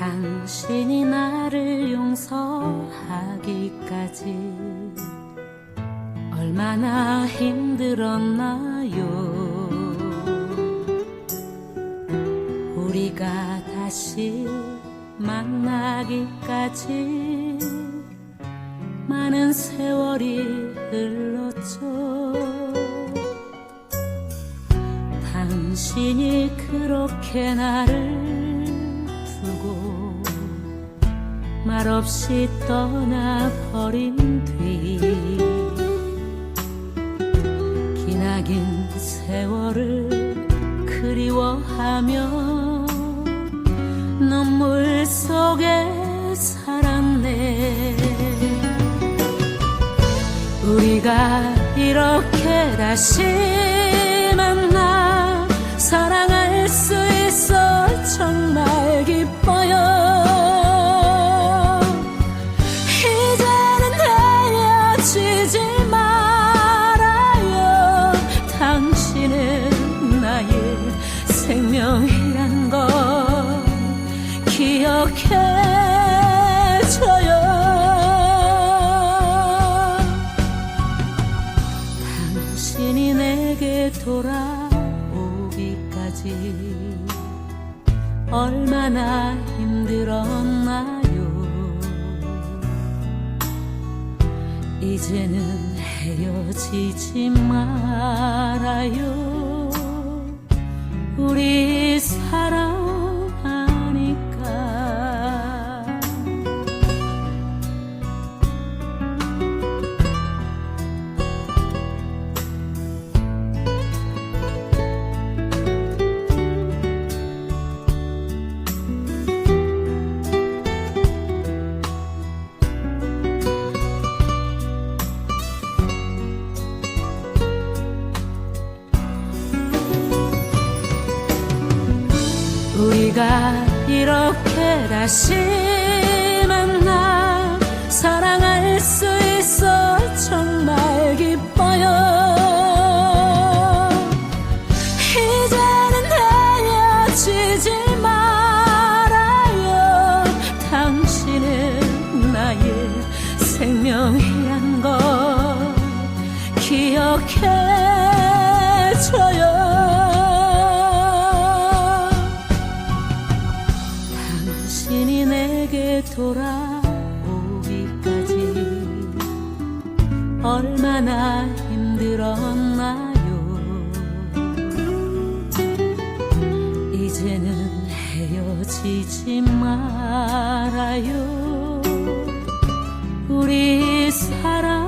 당신이 나를 용서하기까지 얼마나 힘들었나요? 우리가 다시 만나기까지 많은 세월이 흘렀죠. 당신이 그렇게 나를 말없이 떠나버린 뒤 기나긴 세월을 그리워하며 눈물 속에 살았네. 우리가 이렇게 다시 이란 걸 기억해줘요. 당신이 내게 돌아오기까지 얼마나 힘들었나요? 이제는 헤어지지 말아요 우리 사랑 우리가 이렇게 다시 만나 사랑할 수 있어 정말 기뻐요. 이제는 헤어지지 말아요. 당신은 나의 생명이란 걸 기억해 얼마나 힘들었나요? 이제는 헤어지지 말아요. 우리 사랑